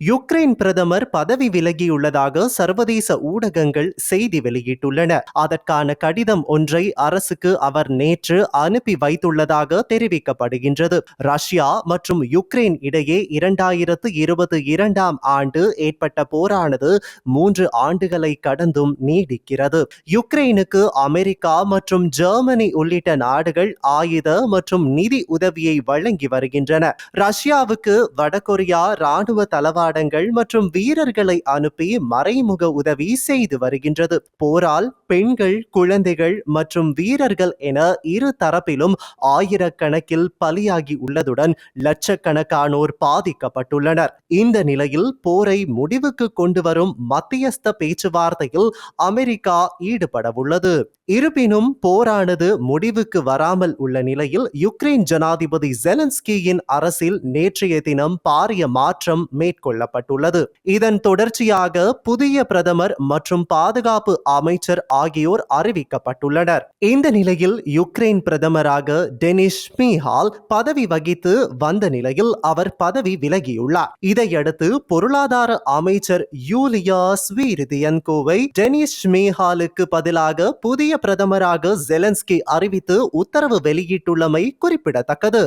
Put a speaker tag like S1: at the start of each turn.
S1: Ukraine பிரதமர் பதவி விலகியுள்ளதாக சர்வதேச ஊடகங்கள் செய்தி வெளியிட்டுள்ளன. அதற்கான கடிதம் ஒன்றை அரசுக்கு அவர் நேற்று அனுப்பி வைத்துள்ளதாக தெரிவிக்கப்படுகின்றது. ரஷ்யா மற்றும் யுக்ரைன் இடையே இரண்டாயிரத்து இருபத்தி இரண்டாம் ஆண்டு ஏற்பட்ட போரானது மூன்று ஆண்டுகளை கடந்தும் நீடிக்கிறது. யுக்ரைனுக்கு அமெரிக்கா மற்றும் ஜெர்மனி உள்ளிட்ட நாடுகள் ஆயுத மற்றும் நிதி உதவியை வழங்கி வருகின்றன. ரஷ்யாவுக்கு வடகொரியா ராணுவ தளவாடங்கள் மற்றும் வீரர்களை அனுப்பி மறைமுக உதவி செய்து வருகின்றது. போரால் பெண்கள் குழந்தைகள் மற்றும் வீரர்கள் என இரு தரப்பிலும் ஆயிரக்கணக்கில் பலியாகி உள்ளதுடன் லட்சக்கணக்கானோர் பாதிக்கப்பட்டுள்ளனர். இந்த நிலையில் போரை முடிவுக்கு கொண்டு வரும் மத்தியஸ்த பேச்சுவார்த்தையில் அமெரிக்கா ஈடுபடவுள்ளது இருப்பினும் போரானது முடிவுக்கு வராமல் உள்ள நிலையில் யுக்ரைன் ஜனாதிபதி ஜெலன்ஸ்கியின் அரசில் நேற்றைய தினம் பாரிய மாற்றம் கொள்ளப்பட்டுள்ளது. இதன் தொடர்ச்சியாக புதிய பிரதமர் மற்றும் பாதுகாப்பு அமைச்சர் ஆகியோர் அறிவிக்கப்பட்டுள்ளனர். இந்த நிலையில் யுக்ரைன் பிரதமராக டெனிஸ் மீஹால் பதவி வகித்து வந்த நிலையில் அவர் பதவி விலகியுள்ளார். இதையடுத்து பொருளாதார அமைச்சர் யூலியா ஸ்வீரிதியன்கோவை டெனிஸ் மீஹாலுக்கு பதிலாக புதிய பிரதமராக ஜெலன்ஸ்கி அறிவித்து உத்தரவு வெளியிட்டுள்ளமை குறிப்பிடத்தக்கது.